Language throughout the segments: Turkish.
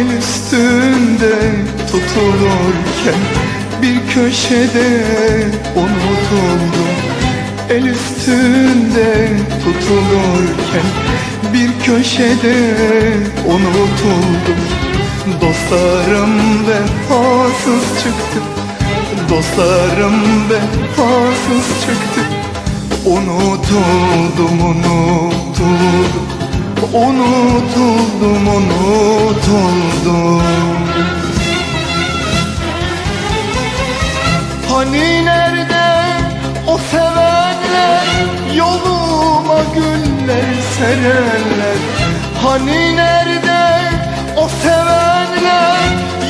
El üstünde tutulurken bir köşede unutuldum El üstünde tutulurken bir köşede unutuldum Dostlarım vefasız çıktı. Dostlarım vefasız çıktı. Unutuldum, unutuldum Unutuldum, unutuldum. Hani nerede o sevenler? Yoluma güller serenler. Hani nerede o sevenler?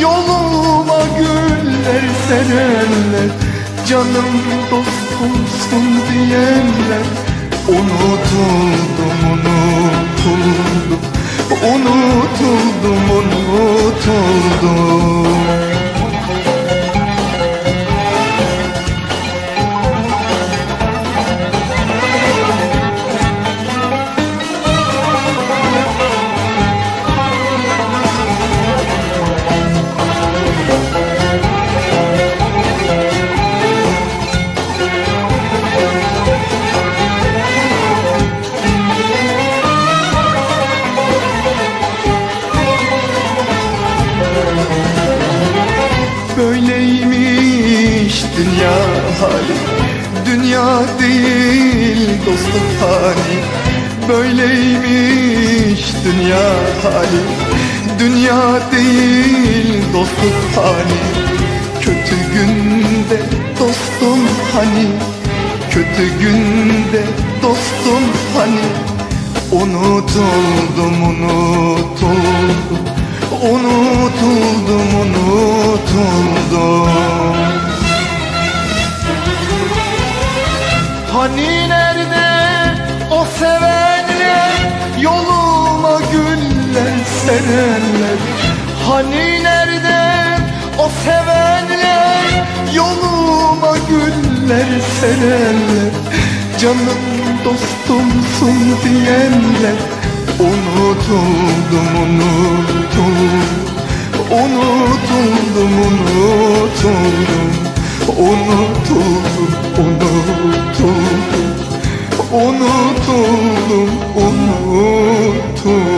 Yoluma güller serenler. Canım dostumsun diyenler. Unutuldum, Böyleymiş dünya hali. Dünya değil dostum hali Böyleymiş dünya hali. Dünya değil dostum hali Kötü günde dostum hani. Kötü günde dostum hani. Unutuldum unutuldum Hani nerede o sevenler Yoluma güller serenler Hani nerede o sevenler Yoluma güller serenler Canım dostumsun diyenler Unutuldum unutuldum. Unutuldum unutuldum Unutuldum, unutuldum. Unutuldum, unutuldum.